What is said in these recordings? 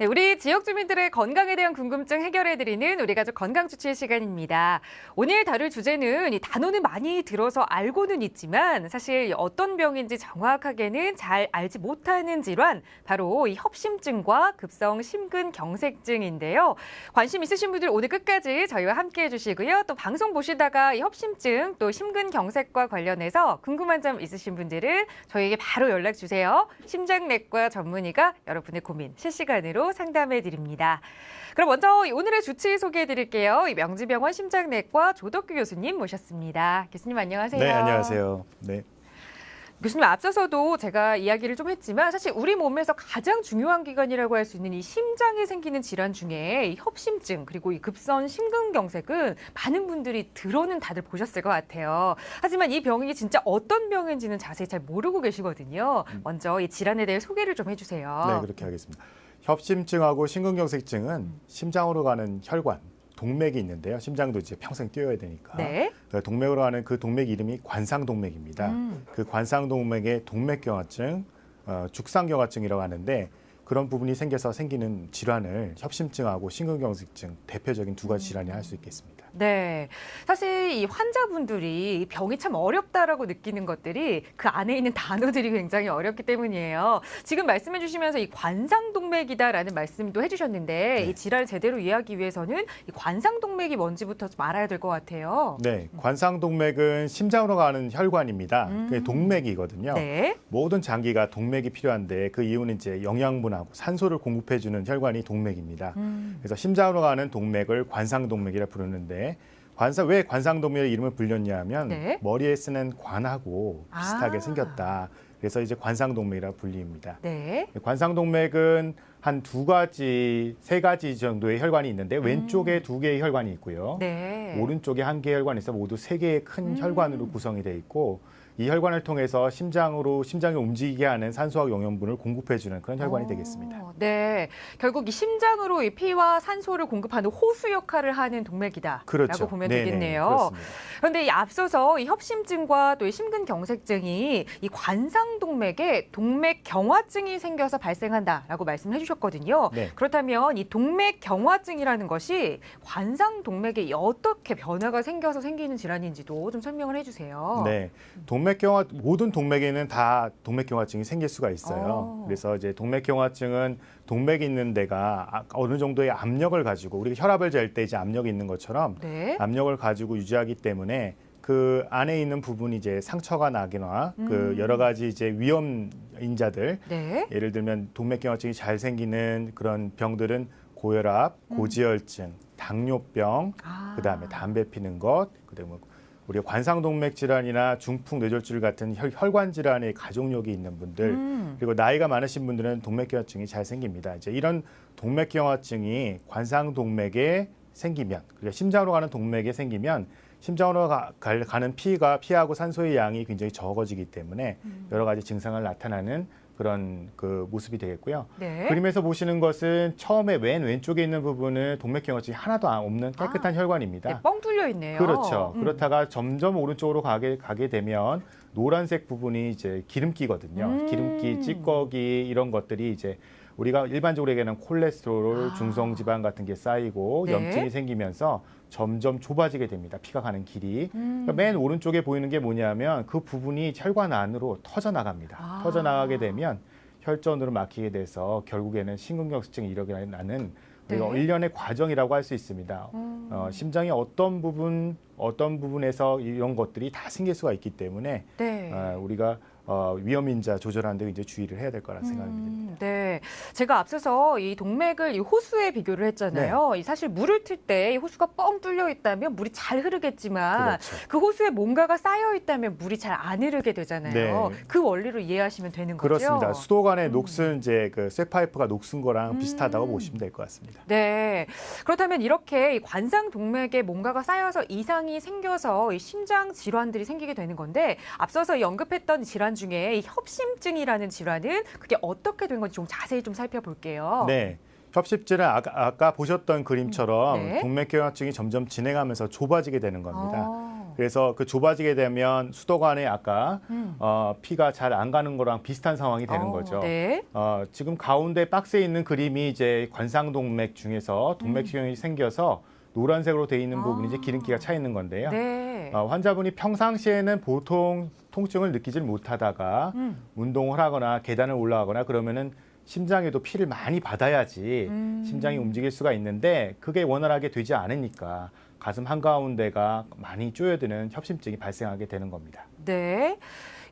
네, 우리 지역 주민들의 건강에 대한 궁금증 해결해드리는 우리 가족 건강 주치의 시간입니다. 오늘 다룰 주제는 이 단어는 많이 들어서 알고는 있지만 사실 어떤 병인지 정확하게는 잘 알지 못하는 질환, 바로 이 협심증과 급성 심근경색증인데요. 관심 있으신 분들 오늘 끝까지 저희와 함께 해주시고요. 또 방송 보시다가 이 협심증 또 심근경색과 관련해서 궁금한 점 있으신 분들은 저희에게 바로 연락 주세요. 심장내과 전문의가 여러분의 고민 실시간으로 상담해 드립니다. 그럼 먼저 오늘의 주치 소개해 드릴게요. 명지병원 심장내과 조덕규 교수님 모셨습니다. 교수님 안녕하세요. 네, 안녕하세요. 네. 교수님 앞서서도 제가 이야기를 좀 했지만 사실 우리 몸에서 가장 중요한 기관이라고 할 수 있는 이 심장에 생기는 질환 중에 이 협심증 그리고 이 급선 심근경색은 많은 분들이 들어는 다들 보셨을 것 같아요. 하지만 이 병이 진짜 어떤 병인지는 자세히 잘 모르고 계시거든요. 먼저 이 질환에 대해 소개를 좀 해주세요. 네, 그렇게 하겠습니다. 협심증하고 심근경색증은 심장으로 가는 혈관, 동맥이 있는데요. 심장도 이제 평생 뛰어야 되니까. 네. 그 동맥으로 가는 그 동맥 이름이 관상동맥입니다. 음. 그 관상동맥의 동맥경화증, 어, 죽상경화증이라고 하는데 그런 부분이 생겨서 생기는 질환을 협심증하고 심근경색증 대표적인 두 가지 질환이 할 수 있겠습니다. 네. 사실 이 환자분들이 이 병이 참 어렵다라고 느끼는 것들이 그 안에 있는 단어들이 굉장히 어렵기 때문이에요. 지금 말씀해 주시면서 이 관상동맥이다라는 말씀도 해 주셨는데 네. 이 질환을 제대로 이해하기 위해서는 이 관상동맥이 뭔지부터 좀 알아야 될 것 같아요. 네, 관상동맥은 심장으로 가는 혈관입니다. 음. 그게 동맥이거든요. 네. 모든 장기가 동맥이 필요한데 그 이유는 이제 영양분 하고 산소를 공급해주는 혈관이 동맥입니다. 음. 그래서 심장으로 가는 동맥을 관상동맥이라 부르는데 관상 왜 관상동맥의 이름을 불렸냐면 네. 머리에 쓰는 관하고 비슷하게 아. 생겼다. 그래서 이제 관상동맥이라 불립니다. 네. 관상동맥은 한 두 가지, 세 가지 정도의 혈관이 있는데 음. 왼쪽에 두 개의 혈관이 있고요. 네. 오른쪽에 한 개의 혈관이 있어 모두 세 개의 큰 음. 혈관으로 구성이 돼 있고 이 혈관을 통해서 심장으로 심장이 움직이게 하는 산소와 영양분을 공급해주는 그런 혈관이 어, 되겠습니다. 네. 결국 이 심장으로 이 피와 산소를 공급하는 호수 역할을 하는 동맥이다. 그렇죠. 라고 보면 네네, 되겠네요. 그렇습니다. 그런데 이 앞서서 이 협심증과 또 이 심근경색증이 이 관상동맥에 동맥 경화증이 생겨서 발생한다라고 말씀해 주셨거든요. 네. 그렇다면 이 동맥 경화증이라는 것이 관상동맥에 어떻게 변화가 생겨서 생기는 질환인지도 좀 설명을 해주세요. 네, 동맥 경화 모든 동맥에는 다 동맥경화증이 생길 수가 있어요. 어. 그래서 이제 동맥경화증은 동맥이 있는 데가 아- 어느 정도의 압력을 가지고 우리가 혈압을 잴 때 이제 압력이 있는 것처럼 네. 압력을 가지고 유지하기 때문에 그 안에 있는 부분이 이제 상처가 나거나 음. 그 여러 가지 이제 위험 인자들 네. 예를 들면 동맥경화증이 잘 생기는 그런 병들은 고혈압, 음. 고지혈증, 당뇨병, 아. 그다음에 담배 피는 것, 그다음에 우리가 관상동맥 질환이나 중풍 뇌졸중 같은 혈, 혈관 질환의 가족력이 있는 분들 음. 그리고 나이가 많으신 분들은 동맥경화증이 잘 생깁니다. 이제 이런 동맥경화증이 관상동맥에 생기면 그러니까 심장으로 가는 동맥에 생기면 심장으로 가, 갈- 가는 피가 피하고 산소의 양이 굉장히 적어지기 때문에 음. 여러 가지 증상을 나타나는 그런 그 모습이 되겠고요. 네. 그림에서 보시는 것은 처음에 맨 왼쪽에 있는 부분은 동맥경화증이 하나도 안- 없는 깨끗한 혈관입니다. 네, 뻥 뚫려 있네요. 그렇죠. 음. 그렇다가 점점 오른쪽으로 가게 가게 되면 노란색 부분이 이제 기름기거든요. 음. 기름기, 찌꺼기 이런 것들이 이제 우리가 일반적으로 얘기하는 콜레스테롤, 아. 중성 지방 같은 게 쌓이고 네. 염증이 생기면서 점점 좁아지게 됩니다. 피가 가는 길이. 음. 그러니까 맨 오른쪽에 보이는 게 뭐냐면 그 부분이 혈관 안으로 터져 나갑니다. 아. 터져 나가게 되면 혈전으로 막히게 돼서 결국에는 심근경색증이 일어나는 우리가 네. 일련의 과정이라고 할 수 있습니다. 음. 어, 심장의 어떤 부분 어떤 부분에서 이런 것들이 다 생길 수가 있기 때문에 네. 어, 우리가 어, 위험 인자 조절하는 데 이제 주의를 해야 될 거라 생각이 듭니다. 음, 네. 제가 앞서서 이 동맥을 이 호수에 비교를 했잖아요. 네. 이 사실 물을 틀 때 호수가 뻥 뚫려 있다면 물이 잘 흐르겠지만 그렇죠. 그 호수에 뭔가가 쌓여 있다면 물이 잘 안 흐르게 되잖아요. 네. 그 원리로 이해하시면 되는 거죠. 그렇습니다. 수도관에 음. 녹슨 이제 그 쇠파이프가 녹슨 거랑 음. 비슷하다고 보시면 될 것 같습니다. 네. 그렇다면 이렇게 이 관상 동맥에 뭔가가 쌓여서 이상이 생겨서 이 심장 질환들이 생기게 되는 건데 앞서서 이 언급했던 질환 중에 이 협심증이라는 질환은 그게 어떻게 된 건지 좀 자세히 좀 살펴볼게요. 네. 협심증은 아까, 아까 보셨던 그림처럼 네. 동맥경화증이 점점 진행하면서 좁아지게 되는 겁니다. 아. 그래서 그 좁아지게 되면 수도관에 아까 음. 어, 피가 잘 안 가는 거랑 비슷한 상황이 되는 어, 거죠. 네. 어, 지금 가운데 박스에 있는 그림이 이제 관상동맥 중에서 동맥경이 생겨서 노란색으로 돼 있는 음. 아. 부분이 이제 기름기가 차 있는 건데요. 네. 어, 환자분이 평상시에는 보통 통증을 느끼질 못하다가 음. 운동을 하거나 계단을 올라가거나 그러면은 심장에도 피를 많이 받아야지 음. 심장이 움직일 수가 있는데 그게 원활하게 되지 않으니까 가슴 한가운데가 많이 쪼여드는 협심증이 발생하게 되는 겁니다. 네.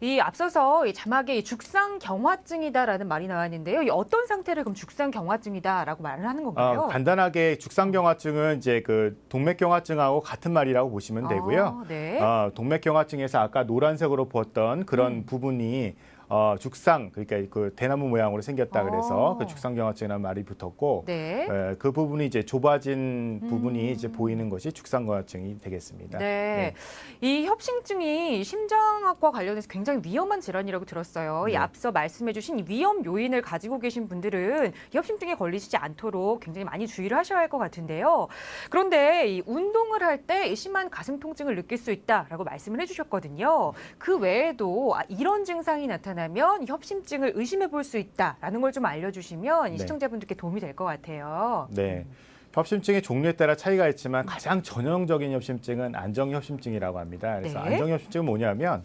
이 앞서서 이 자막에 이 죽상 경화증이다라는 말이 나왔는데요. 이 어떤 상태를 그럼 죽상 경화증이다라고 말을 하는 건가요? 어, 간단하게 죽상 경화증은 이제 그 동맥 경화증하고 같은 말이라고 보시면 되고요. 아, 네. 어, 동맥 경화증에서 아까 노란색으로 보았던 그런 음. 부분이 어, 죽상 그러니까 그 대나무 모양으로 생겼다 그래서 어. 그 죽상경화증이라는 말이 붙었고 네. 에, 그 부분이 이제 좁아진 부분이 음. 이제 보이는 것이 죽상경화증이 되겠습니다. 네. 이 협심증이 심장학과 관련해서 굉장히 위험한 질환이라고 들었어요. 이 네. 앞서 말씀해주신 이 위험 요인을 가지고 계신 분들은 이 협심증에 걸리시지 않도록 굉장히 많이 주의를 하셔야 할 것 같은데요. 그런데 이 운동을 할 때 심한 가슴 통증을 느낄 수 있다라고 말씀을 해주셨거든요. 그 외에도 아, 이런 증상이 나타나 면 협심증을 의심해 볼 수 있다라는 걸 좀 알려주시면 이 네. 시청자분들께 도움이 될 것 같아요. 네. 협심증의 종류에 따라 차이가 있지만 가장 전형적인 협심증은 안정협심증이라고 합니다. 그래서 네. 안정협심증은 뭐냐면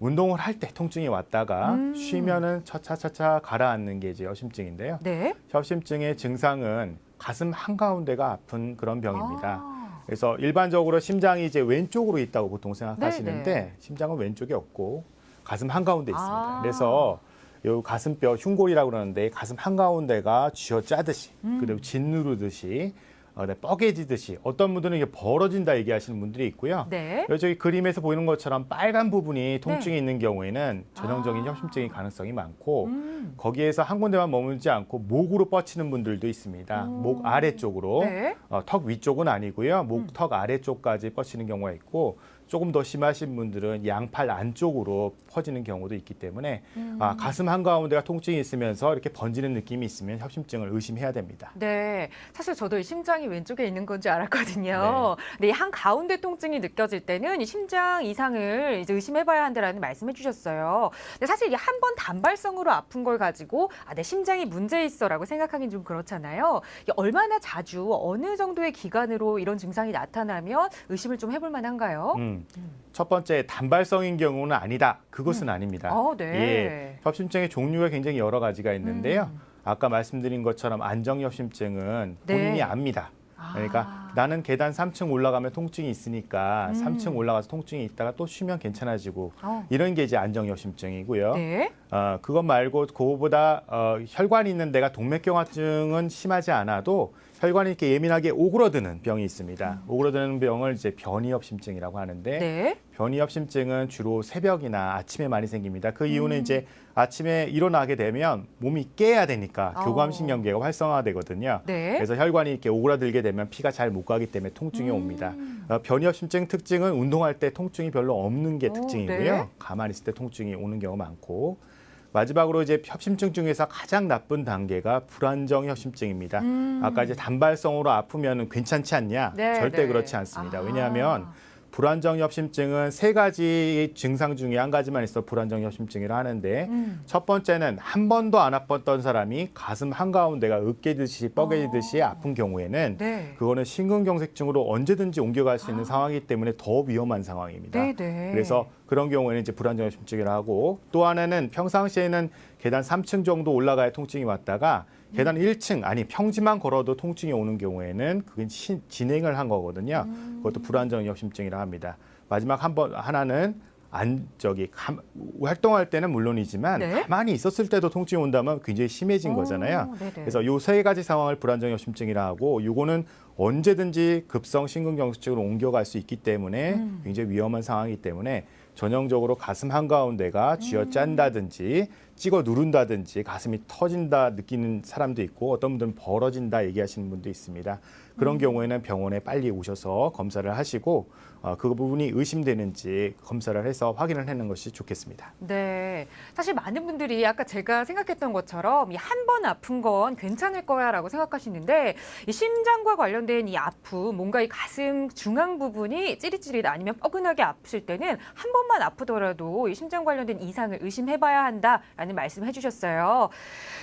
운동을 할 때 통증이 왔다가 음. 쉬면은 차차차차 가라앉는 게 이제 협심증인데요. 네. 협심증의 증상은 가슴 한가운데가 아픈 그런 병입니다. 아. 그래서 일반적으로 심장이 이제 왼쪽으로 있다고 보통 생각하시는데 네, 네. 심장은 왼쪽에 없고 가슴 한가운데 있습니다. 아. 그래서 요 가슴뼈 흉골이라고 그러는데 가슴 한가운데가 쥐어 짜듯이 음. 그리고 짓누르듯이 어, 네, 뻐개지듯이 어떤 분들은 이게 벌어진다 얘기하시는 분들이 있고요. 네. 여기 저기 그림에서 보이는 것처럼 빨간 부분이 통증이 있는 경우에는 전형적인 아. 협심증이 가능성이 많고 음. 거기에서 한 군데만 머물지 않고 목으로 뻗치는 분들도 있습니다. 음. 목 아래쪽으로 네. 어, 턱 위쪽은 아니고요. 목 음. 턱 아래쪽까지 뻗치는 경우가 있고 조금 더 심하신 분들은 양팔 안쪽으로 퍼지는 경우도 있기 때문에 음. 아, 가슴 한가운데가 통증이 있으면서 이렇게 번지는 느낌이 있으면 협심증을 의심해야 됩니다. 네, 사실 저도 이 심장이 왼쪽에 있는 건줄 알았거든요. 네. 근데 이 한 가운데 통증이 느껴질 때는 이 심장 이상을 이제 의심해봐야 한다라는 말씀해 주셨어요. 근데 사실 이 한 번 단발성으로 아픈 걸 가지고 아, 내 심장이 문제 있어라고 생각하긴 좀 그렇잖아요. 얼마나 자주 어느 정도의 기간으로 이런 증상이 나타나면 의심을 좀 해볼 만한가요? 음, 음. 첫 번째 단발성인 경우는 아니다. 그것은 아닙니다. 어, 네. 예, 협심증의 종류가 굉장히 여러 가지가 있는데요. 음. 아까 말씀드린 것처럼 안정협심증은 네. 본인이 압니다. 그러니까 아. 나는 계단 3층 올라가면 통증이 있으니까 음. 3층 올라가서 통증이 있다가 또 쉬면 괜찮아지고 어. 이런 게 이제 안정협심증이고요. 네. 어, 그것 말고 그거보다 어, 혈관이 있는 데가 동맥경화증은 심하지 않아도 혈관이 이렇게 예민하게 오그러드는 병이 있습니다. 오그러드는 병을 이제 변이협심증이라고 하는데 음. 네. 변이협심증은 주로 새벽이나 아침에 많이 생깁니다. 그 이유는 음. 이제 아침에 일어나게 되면 몸이 깨야 되니까 어. 교감신경계가 활성화되거든요. 네. 그래서 혈관이 이렇게 오그라들게 되면 피가 잘 못 가기 때문에 통증이 음. 옵니다. 어, 변이협심증 특징은 운동할 때 통증이 별로 없는 게 오, 특징이고요. 네. 가만히 있을 때 통증이 오는 경우가 많고 마지막으로 이제 협심증 중에서 가장 나쁜 단계가 불안정 협심증입니다. 음. 아까 이제 단발성으로 아프면 괜찮지 않냐? 네, 절대 네. 그렇지 않습니다. 아. 왜냐하면 불안정 협심증은 세 가지 증상 중에 한 가지만 있어 불안정 협심증이라 하는데 음. 첫 번째는 한 번도 안 아팠던 사람이 가슴 한가운데가 으깨듯이 뻐개지듯이 어. 아픈 경우에는 네. 그거는 심근경색증으로 언제든지 옮겨갈 수 있는 아. 상황이기 때문에 더 위험한 상황입니다. 네, 네. 그래서 그런 경우에는 이제 불안정 협심증이라 하고 또 하나는 평상시에는 계단 3층 정도 올라가야 통증이 왔다가 계단 음. 1층 아니 평지만 걸어도 통증이 오는 경우에는 그건 시- 진행을 한 거거든요. 음. 그것도 불안정협심증이라 합니다. 마지막 한 번 하나는 안 저기 감- 활동할 때는 물론이지만 네. 가만히 있었을 때도 통증이 온다면 굉장히 심해진 오, 거잖아요. 네네. 그래서 요 세 가지 상황을 불안정 협심증이라 하고 요거는 언제든지 급성 심근경색증으로 옮겨갈 수 있기 때문에 음. 굉장히 위험한 상황이기 때문에 전형적으로 가슴 한가운데가 쥐어 음. 짠다든지 찍어 누른다든지 가슴이 터진다 느끼는 사람도 있고 어떤 분들은 벌어진다 얘기하시는 분도 있습니다. 그런 경우에는 병원에 빨리 오셔서 검사를 하시고 어, 그 부분이 의심되는지 검사를 해서 확인을 하는 것이 좋겠습니다. 네. 사실 많은 분들이 아까 제가 생각했던 것처럼 한 번 아픈 건 괜찮을 거야라고 생각하시는데 이 심장과 관련된 이 아픔, 뭔가 이 가슴 중앙 부분이 찌릿찌릿 아니면 뻐근하게 아프실 때는 한 번만 아프더라도 이 심장 관련된 이상을 의심해봐야 한다라는 말씀을 해주셨어요.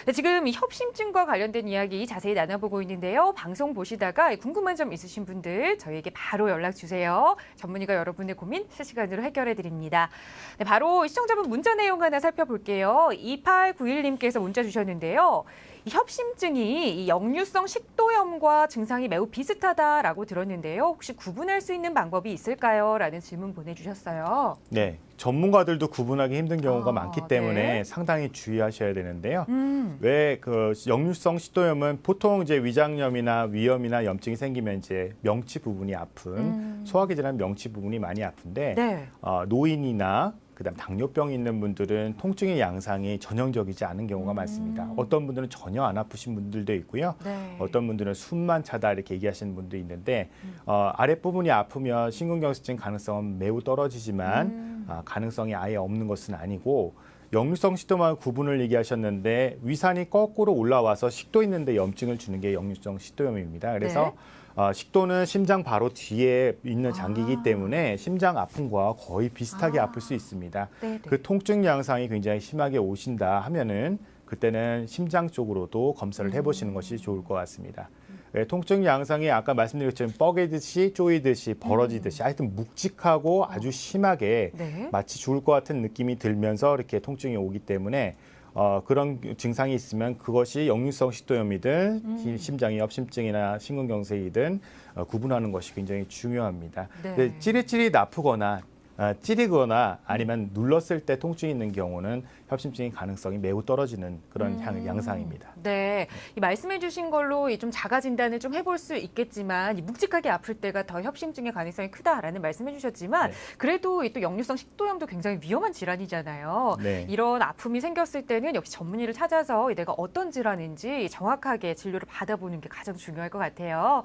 네, 지금 이 협심증과 관련된 이야기 자세히 나눠보고 있는데요. 방송 보시다가 궁금한 점 있으신 분들 저희에게 바로 연락 주세요. 전문의가 여러분의 고민 실시간으로 해결해 드립니다. 네, 바로 시청자분 문자 내용 하나 살펴볼게요. 2891님께서 문자 주셨는데요. 이 협심증이 이 역류성 식도염과 증상이 매우 비슷하다라고 들었는데요. 혹시 구분할 수 있는 방법이 있을까요? 라는 질문 보내주셨어요. 네, 전문가들도 구분하기 힘든 경우가 아, 많기 때문에 네. 상당히 주의하셔야 되는데요. 음, 왜그 역류성 식도염은 보통 이제 위장염이나 위염이나 염증이 생기면 이제 명치 부분이 아픈 음. 소화기 질환 명치 부분이 많이 아픈데 네. 어, 노인이나 그다음 당뇨병이 있는 분들은 통증의 양상이 전형적이지 않은 경우가 음. 많습니다. 어떤 분들은 전혀 안 아프신 분들도 있고요. 네. 어떤 분들은 숨만 차다 이렇게 얘기하시는 분도 있는데 음. 어, 아랫부분이 아프면 심근경색증 가능성은 매우 떨어지지만 음. 아, 가능성이 아예 없는 것은 아니고 역류성 식도만 구분을 얘기하셨는데 위산이 거꾸로 올라와서 식도 있는데 염증을 주는 게 역류성 식도염입니다. 그래서 네. 어, 식도는 심장 바로 뒤에 있는 장기이기 아. 때문에 심장 아픔과 거의 비슷하게 아. 아플 수 있습니다. 네, 네. 그 통증 양상이 굉장히 심하게 오신다 하면은 그때는 심장 쪽으로도 검사를 해보시는 것이 좋을 것 같습니다. 예, 통증 양상이 아까 말씀드린 것처럼 뻐개듯이 쪼이듯이 벌어지듯이 하여튼 묵직하고 아주 심하게 네. 마치 죽을 것 같은 느낌이 들면서 이렇게 통증이 오기 때문에 어, 그런 증상이 있으면 그것이 역류성 식도염이든 음. 심장의 협심증이나 심근경색이든 어, 구분하는 것이 굉장히 중요합니다. 네. 근데 찌릿찌릿 아프거나 아, 찌르거나 아니면 눌렀을 때 통증이 있는 경우는 협심증의 가능성이 매우 떨어지는 그런 향- 음. 양상입니다. 네, 이 말씀해주신 걸로 이 좀 자가 진단을 좀 해볼 수 있겠지만 이 묵직하게 아플 때가 더 협심증의 가능성이 크다라는 말씀해주셨지만 네. 그래도 이 또 역류성 식도염도 굉장히 위험한 질환이잖아요. 네. 이런 아픔이 생겼을 때는 역시 전문의를 찾아서 내가 어떤 질환인지 정확하게 진료를 받아보는 게 가장 중요할 것 같아요.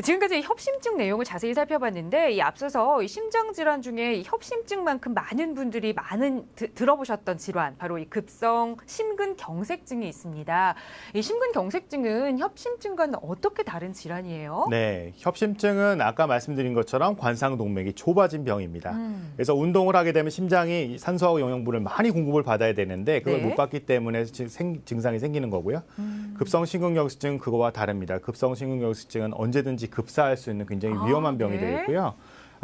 지금까지 협심증 내용을 자세히 살펴봤는데 이 앞서서 이 심장 질환 중에 이 협심증만큼 많은 분들이 많은 드- 들어보셨던 질환 바로 이 급성 심근경색증이 있습니다. 이 심근경색증은 협심증과는 어떻게 다른 질환이에요? 네, 협심증은 아까 말씀드린 것처럼 관상동맥이 좁아진 병입니다. 음. 그래서 운동을 하게 되면 심장이 산소하고 영양분을 많이 공급을 받아야 되는데 그걸 네. 못 받기 때문에 증상이 생기는 거고요. 음. 급성 심근경색증은 그거와 다릅니다. 급성 심근경색증은 언제든지 급사할 수 있는 굉장히 아, 위험한 병이 네. 되겠고요.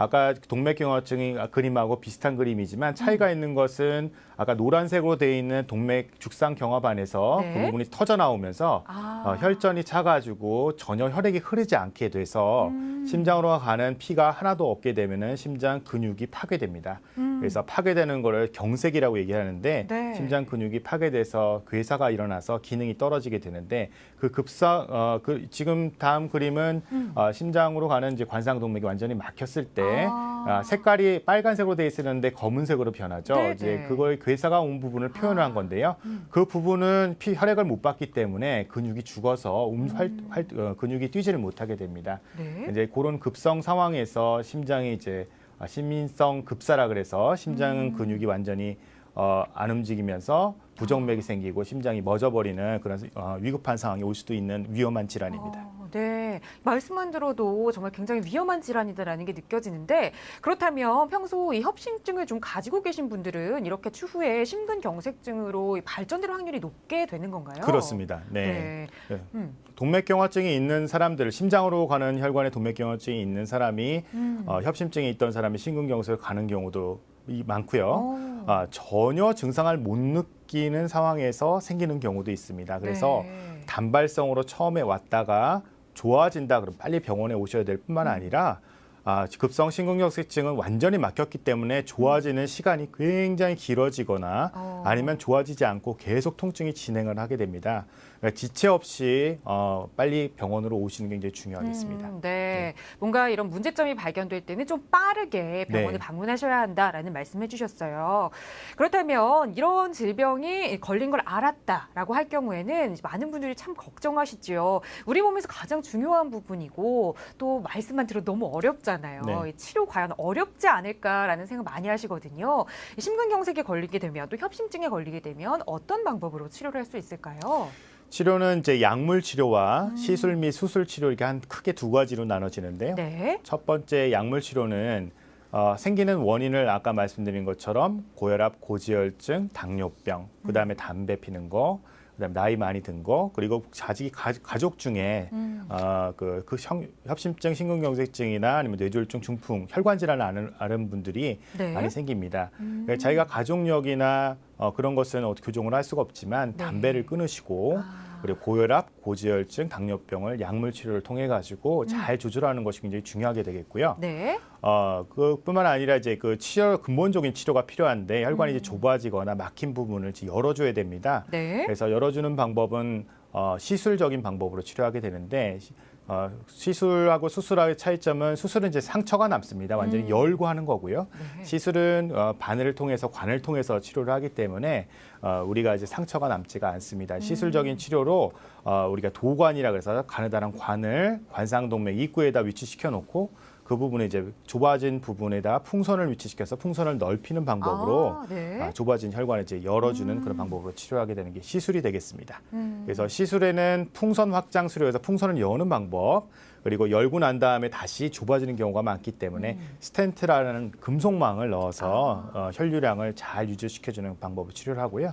아까 동맥경화증이 그림하고 비슷한 그림이지만 차이가 음. 있는 것은 아까 노란색으로 되어 있는 동맥 죽상 경화반에서 네. 그 부분이 터져 나오면서 아. 어, 혈전이 차가지고 전혀 혈액이 흐르지 않게 돼서 음. 심장으로 가는 피가 하나도 없게 되면은 심장 근육이 파괴됩니다. 음. 그래서 파괴되는 거를 경색이라고 얘기하는데 네. 심장 근육이 파괴돼서 괴사가 일어나서 기능이 떨어지게 되는데 그 급사 어, 그 지금 다음 그림은 음. 어, 심장으로 가는 이제 관상 동맥이 완전히 막혔을 때 아. 아, 색깔이 빨간색으로 돼 있었는데 검은색으로 변하죠. 네, 이제 네. 그걸 괴사가 온 부분을 표현한 아. 건데요. 음. 그 부분은 피 혈액을 못 받기 때문에 근육이 죽어서 음, 활, 음. 활, 어, 근육이 뛰지를 못하게 됩니다. 네. 이제 그런 급성 상황에서 심장이 이제 아, 심민성 급사라 그래서 심장 음. 근육이 완전히 어, 안 움직이면서 부정맥이 생기고 심장이 멎어버리는 그런 어, 위급한 상황이 올 수도 있는 위험한 질환입니다. 어, 네. 말씀만 들어도 정말 굉장히 위험한 질환이다라는 게 느껴지는데 그렇다면 평소 이 협심증을 좀 가지고 계신 분들은 이렇게 추후에 심근경색증으로 발전될 확률이 높게 되는 건가요? 그렇습니다. 네. 네. 네. 음. 동맥경화증이 있는 사람들, 심장으로 가는 혈관에 동맥경화증이 있는 사람이 음. 어, 협심증이 있던 사람이 심근경색을 가는 경우도 이- 많고요. 어. 아, 전혀 증상을 못 느끼는 상황에서 생기는 경우도 있습니다. 그래서 네. 단발성으로 처음에 왔다가 좋아진다 그럼 빨리 병원에 오셔야 될 뿐만 음. 아니라 아, 급성 심근경색증은 완전히 막혔기 때문에 좋아지는 시간이 굉장히 길어지거나 어. 아니면 좋아지지 않고 계속 통증이 진행을 하게 됩니다. 그러니까 지체 없이 어, 빨리 병원으로 오시는 게 굉장히 중요하겠습니다. 음, 네. 뭔가 이런 문제점이 발견될 때는 좀 빠르게 병원에 네. 방문하셔야 한다라는 말씀해 주셨어요. 그렇다면 이런 질병이 걸린 걸 알았다라고 할 경우에는 많은 분들이 참 걱정하시죠. 우리 몸에서 가장 중요한 부분이고 또 말씀만 들어도 너무 어렵잖아요. 네. 이 치료 과연 어렵지 않을까라는 생각 많이 하시거든요. 이 심근경색에 걸리게 되면 또 협심증에 걸리게 되면 어떤 방법으로 치료를 할 수 있을까요? 치료는 이제 약물 치료와 음. 시술 및 수술 치료 이렇게 한 크게 두 가지로 나눠지는데요. 네. 첫 번째 약물 치료는 어, 생기는 원인을 아까 말씀드린 것처럼 고혈압, 고지혈증, 당뇨병, 그다음에 담배 피는 거, 그다음에 나이 많이 든 거, 그리고 자기 가, 가족 중에 음. 어, 그, 그 형- 협심증, 심근경색증이나 아니면 뇌졸중, 중풍, 혈관 질환을 앓는, 앓은 분들이 네. 많이 생깁니다. 음. 그러니까 자기가 가족력이나 어, 그런 것은 어떻게 교정을 할 수가 없지만 네. 담배를 끊으시고 아. 그리고 고혈압, 고지혈증, 당뇨병을 약물 치료를 통해 가지고 잘 조절하는 것이 굉장히 중요하게 되겠고요. 네. 어, 그뿐만 아니라 이제 그 치료 근본적인 치료가 필요한데 혈관이 음. 이제 좁아지거나 막힌 부분을 열어줘야 됩니다. 네. 그래서 열어주는 방법은 어, 시술적인 방법으로 치료하게 되는데 시- 어, 시술하고 수술하의 차이점은 수술은 이제 상처가 남습니다. 완전히 음. 열고 하는 거고요. 네. 시술은 어, 바늘을 통해서 관을 통해서 치료를 하기 때문에 어, 우리가 이제 상처가 남지가 않습니다. 시술적인 치료로 어, 우리가 도관이라 그래서 가느다란 관을 관상동맥 입구에다 위치시켜 놓고 그 부분에 이제 좁아진 부분에다 풍선을 위치시켜서 풍선을 넓히는 방법으로 아, 네. 아, 좁아진 혈관을 이제 열어주는 음. 그런 방법으로 치료하게 되는 게 시술이 되겠습니다. 음. 그래서 시술에는 풍선 확장 수료에서 풍선을 여는 방법 그리고 열고 난 다음에 다시 좁아지는 경우가 많기 때문에 음. 스텐트라는 금속망을 넣어서 아. 어, 혈류량을 잘 유지시켜주는 방법을 치료를 하고요.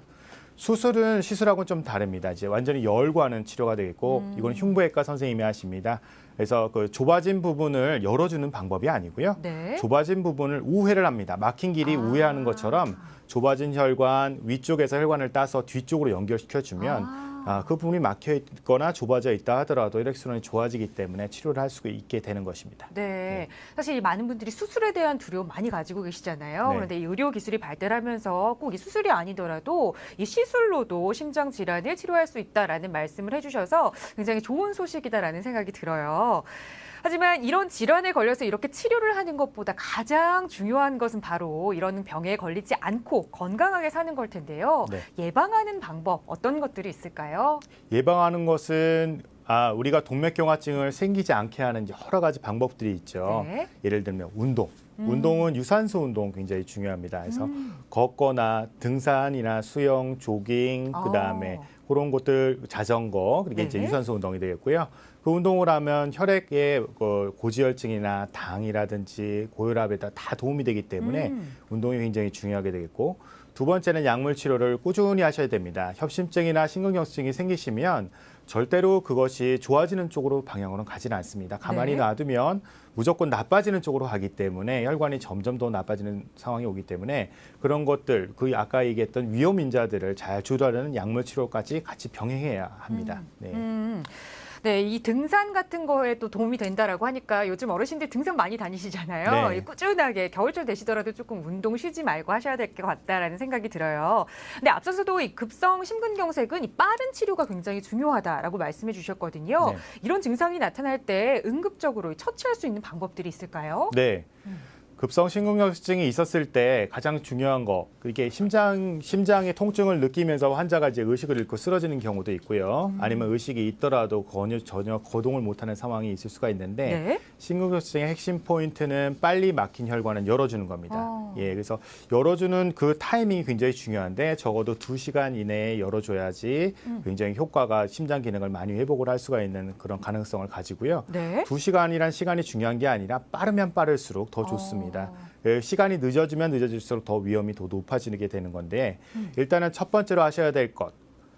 수술은 시술하고는 좀 다릅니다. 이제 완전히 열고 하는 치료가 되겠고 음. 이건 흉부외과 선생님이 하십니다. 그래서 그 좁아진 부분을 열어주는 방법이 아니고요. 네. 좁아진 부분을 우회를 합니다. 막힌 길이 아. 우회하는 것처럼 좁아진 혈관 위쪽에서 혈관을 따서 뒤쪽으로 연결시켜 주면 아. 아, 그 부분이 막혀 있거나 좁아져 있다 하더라도 혈액순환이 좋아지기 때문에 치료를 할 수 있게 되는 것입니다. 네. 사실 많은 분들이 수술에 대한 두려움 많이 가지고 계시잖아요. 네. 그런데 이 의료 기술이 발달하면서 꼭 이 수술이 아니더라도 이 시술로도 심장 질환을 치료할 수 있다라는 말씀을 해주셔서 굉장히 좋은 소식이다라는 생각이 들어요. 하지만 이런 질환에 걸려서 이렇게 치료를 하는 것보다 가장 중요한 것은 바로 이런 병에 걸리지 않고 건강하게 사는 걸 텐데요. 네. 예방하는 방법 어떤 것들이 있을까요? 예방하는 것은 아, 우리가 동맥경화증을 생기지 않게 하는 여러 가지 방법들이 있죠. 네. 예를 들면 운동. 음. 운동은 유산소 운동 굉장히 중요합니다. 그래서 음. 걷거나 등산이나 수영, 조깅, 아. 그다음에 그런 것들 자전거 그게 이제 네. 유산소 운동이 되겠고요. 그 운동을 하면 혈액에 그 고지혈증이나 당이라든지 고혈압에다 다 도움이 되기 때문에 음. 운동이 굉장히 중요하게 되겠고 두 번째는 약물 치료를 꾸준히 하셔야 됩니다. 협심증이나 심근경색증이 생기시면 절대로 그것이 좋아지는 쪽으로 방향으로는 가지는 않습니다. 가만히 네. 놔두면 무조건 나빠지는 쪽으로 가기 때문에 혈관이 점점 더 나빠지는 상황이 오기 때문에 그런 것들 그 아까 얘기했던 위험 인자들을 잘 조절하는 약물 치료까지 같이 병행해야 합니다. 네. 음. 네, 이 등산 같은 거에 또 도움이 된다라고 하니까 요즘 어르신들 등산 많이 다니시잖아요. 네. 이 꾸준하게 겨울철 되시더라도 조금 운동 쉬지 말고 하셔야 될 것 같다라는 생각이 들어요. 근데 앞서서도 이 급성 심근경색은 이 빠른 치료가 굉장히 중요하다라고 말씀해 주셨거든요. 네. 이런 증상이 나타날 때 응급적으로 처치할 수 있는 방법들이 있을까요? 네. 음. 급성 심근경색증이 있었을 때 가장 중요한 거 그게 심장 심장의 통증을 느끼면서 환자가 이제 의식을 잃고 쓰러지는 경우도 있고요. 음. 아니면 의식이 있더라도 전혀 전혀 거동을 못하는 상황이 있을 수가 있는데 네. 심근경색증의 핵심 포인트는 빨리 막힌 혈관을 열어주는 겁니다. 어. 예, 그래서 열어주는 그 타이밍이 굉장히 중요한데 적어도 두 시간 이내에 열어줘야지 음. 굉장히 효과가 심장 기능을 많이 회복을 할 수가 있는 그런 가능성을 가지고요. 네. 두 시간이란 시간이 중요한 게 아니라 빠르면 빠를수록 더 좋습니다. 어. 예, 시간이 늦어지면 늦어질수록 더 위험이 더 높아지게 되는 건데 음. 일단은 첫 번째로 하셔야 될 것.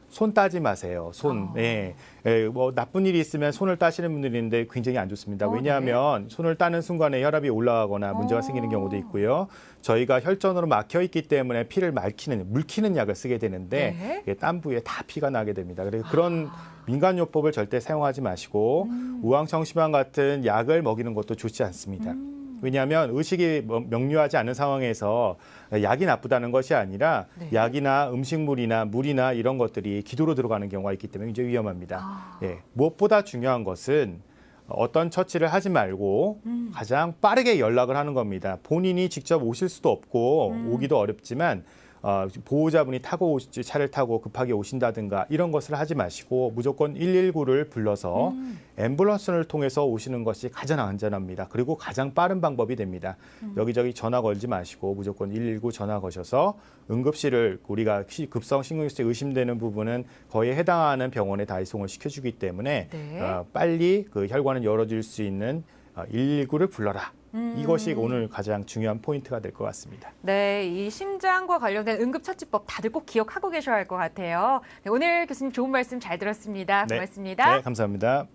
손 따지 마세요. 손. 아. 예. 예, 뭐 나쁜 일이 있으면 손을 따시는 분들이 있는데 굉장히 안 좋습니다. 어, 왜냐하면 손을 따는 순간에 혈압이 올라가거나 문제가 어. 생기는 경우도 있고요. 저희가 혈전으로 막혀 있기 때문에 피를 맑히는 물키는 약을 쓰게 되는데 네. 예, 땀 부위에 다 피가 나게 됩니다. 그래서 그런 민간요법을 절대 사용하지 마시고 음. 우황청심환 같은 약을 먹이는 것도 좋지 않습니다. 음. 왜냐하면 의식이 뭐 명료하지 않은 상황에서 약이 나쁘다는 것이 아니라 네. 약이나 음식물이나 물이나 이런 것들이 기도로 들어가는 경우가 있기 때문에 굉장히 위험합니다. 아. 예, 무엇보다 중요한 것은 어떤 처치를 하지 말고 음. 가장 빠르게 연락을 하는 겁니다. 본인이 직접 오실 수도 없고 음. 오기도 어렵지만 어, 보호자분이 타고 오시, 차를 타고 급하게 오신다든가 이런 것을 하지 마시고 무조건 119를 불러서 음. 앰뷸런스를 통해서 오시는 것이 가장 안전합니다. 그리고 가장 빠른 방법이 됩니다. 음. 여기저기 전화 걸지 마시고 무조건 119 전화 거셔서 응급실을 우리가 시- 급성 신경쇠 의심되는 부분은 거의 해당하는 병원에 다 이송을 시켜주기 때문에 네. 어, 빨리 그 혈관을 열어줄 수 있는 어, 119를 불러라. 음. 이것이 오늘 가장 중요한 포인트가 될 것 같습니다. 네, 이 심장과 관련된 응급처치법 다들 꼭 기억하고 계셔야 할 것 같아요. 네, 오늘 교수님 좋은 말씀 잘 들었습니다. 네. 고맙습니다. 네, 감사합니다.